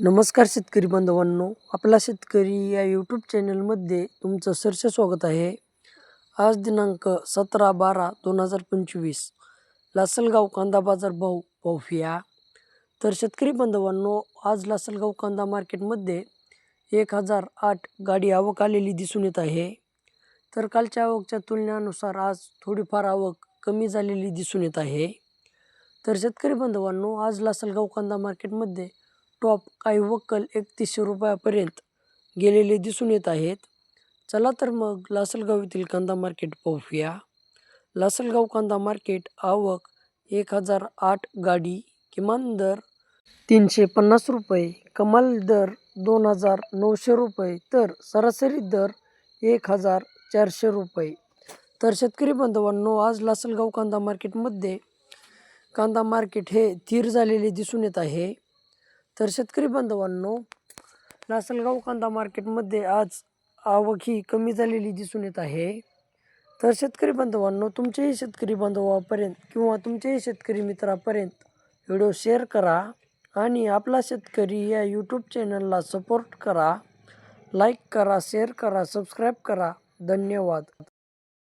नमस्कार शेतकरी बांधवांनो आपला शेतकरी या यूट्यूब चॅनलमध्ये तुमचं सरसे स्वागत आहे. आज दिनांक सतरा बारा दोन हजार पंचवीस लासलगाव कांदा बाजार भाव पाहूया तर शेतकरी बांधवांनो आज लासलगाव कांदा मार्केटमध्ये एक हजार आठ गाडी आवक आलेली दिसून येत आहे. तर कालच्या आवकच्या तुलनेनुसार आज थोडीफार आवक कमी झालेली दिसून येत आहे. तर शेतकरी बांधवांनो आज लासलगाव कांदा मार्केटमध्ये टॉप काही वक्कल एकतीसशे रुपयापर्यंत गेलेले दिसून येत आहेत. चला तर मग लासलगाव येथील कांदा मार्केट पाहूया. लासलगाव कांदा मार्केट आवक एक हजार आठ गाडी किमान दर तीनशे पन्नास रुपये कमाल दर दोन हजार नऊशे रुपये तर सरासरी दर एक हजार चारशे रुपये. तर शेतकरी बांधवांनो आज लासलगाव कांदा मार्केटमध्ये कांदा मार्केट हे स्थिर झालेले दिसून येत आहे. तर शेतकरी बांधवांनो लासलगाव कांदा मार्केटमध्ये आज आवक ही कमी झालेली दिसून येत आहे. तर शेतकरी बांधवांनो तुमच्याही शेतकरी बांधवापर्यंत किंवा तुमच्याही शेतकरी मित्रापर्यंत व्हिडिओ शेअर करा आणि आपला शेतकरी या यूट्यूब चॅनलला सपोर्ट करा. लाईक करा शेअर करा सबस्क्राईब करा. धन्यवाद.